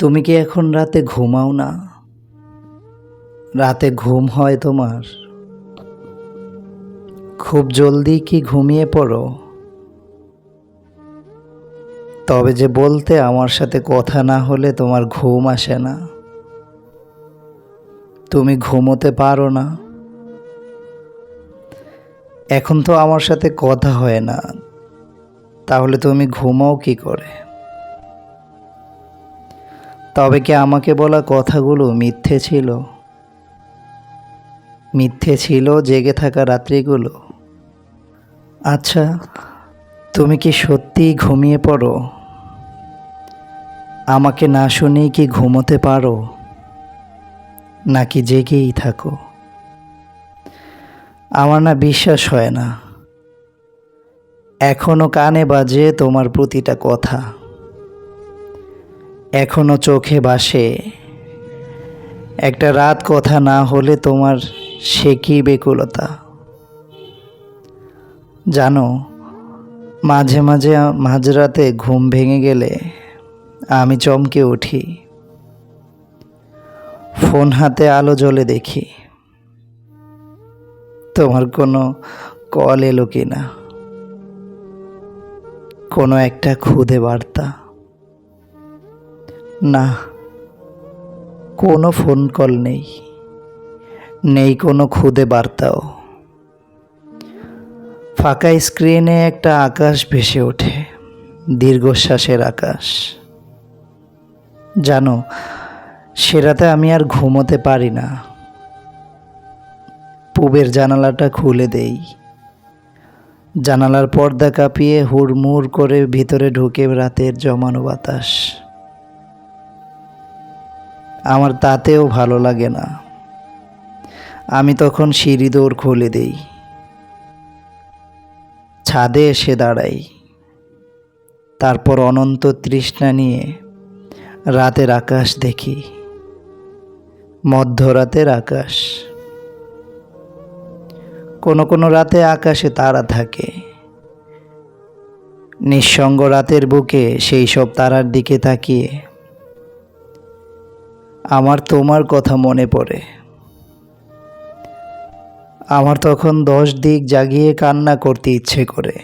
তুমি কি এখন রাতে ঘুমাও না? রাতে ঘুম হয় তোমার? খুব জলদি কি ঘুমিয়ে পড়ো? তবে যে বলতে আমার সাথে কথা না হলে তোমার ঘুম আসে না। তুমি ঘুমোতে পারো না। এখন তো আমার সাথে কথা হয় না। তাহলে তুমি ঘুমাও কি করে? তবে কি আমাকে বলা কথাগুলো মিথ্যে ছিল? মিথ্যে ছিল জেগে থাকা রাত্রিগুলো। আচ্ছা তুমি কি সত্যিই ঘুমিয়ে পড়ো? আমাকে না শুনেই কি ঘুমোতে পারো? নাকি জেগেই থাকো? আমার না বিশ্বাস হয় না। এখনও কানে বাজে তোমার প্রতিটা কথা। এখনও চোখে বাসে। একটা রাত কথা না হলে তোমার সে কি বেকুলতা? জানো, মাঝে মাঝে মাঝরাতে ঘুম ভেঙে গেলে আমি চমকে উঠি। ফোন হাতে আলো জ্বলে দেখি। তোমার কোনো কল এলো কি না কোনো একটা খুদে বার্তা। না, কোনো ফোন কল নেই। নেই কোনো খুদে বার্তাও। ফাঁকা স্ক্রিনে একটা আকাশ ভেসে ওঠে, দীর্ঘশ্বাসের আকাশ। জানো সে রাতে আমি আর ঘুমোতে পারি না। পুবের জানালাটা খুলে দেই। জানালার পর্দা কাঁপিয়ে হুড়মুড় করে ভিতরে ঢুকে রাতের জমানো বাতাস। আমার তাতেও ভালো লাগে না। আমি তখন সিঁড়ি দৌড় খুলে দেই। ছাদে এসে দাঁড়াই। তারপর অনন্ত তৃষ্ণা নিয়ে রাতের আকাশ দেখি। মধ্যরাতের আকাশ। কোনো কোনো রাতে আকাশে তারা থাকে। নিঃসঙ্গ রাতের বুকে সেই সব তারার দিকে তাকিয়ে আমার তোমার কথা মনে পড়ে। আমার তখন দশ দিক জাগিয়ে কান্না করতে ইচ্ছে করে।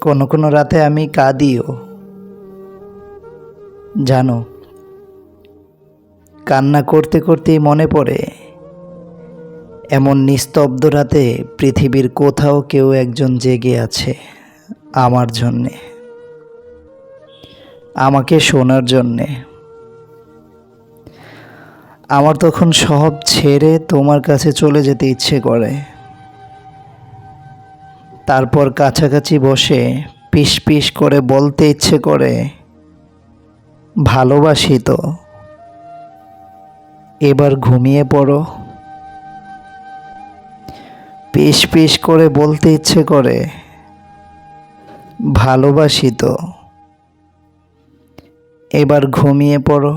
কোনো কোনো রাতে আমি কাঁদিও। জানো, কান্না করতে করতেই মনে পড়ে, এমন নিস্তব্ধ রাতে পৃথিবীর কোথাও কেউ একজন জেগে আছে আমার জন্যে, আমাকে শোনার জন্যে। আমার তখন সব ছেড়ে তোমার কাছে চলে যেতে ইচ্ছে করে। তারপর কাছাকাছি বসে পিস পিস করে বলতে ইচ্ছে করে, ভালোবাসি তো। এবার ঘুমিয়ে পড়ো। পিস পিস করে বলতে ইচ্ছে করে, ভালোবাসি তো। এবার ঘুমিয়ে পড়ো।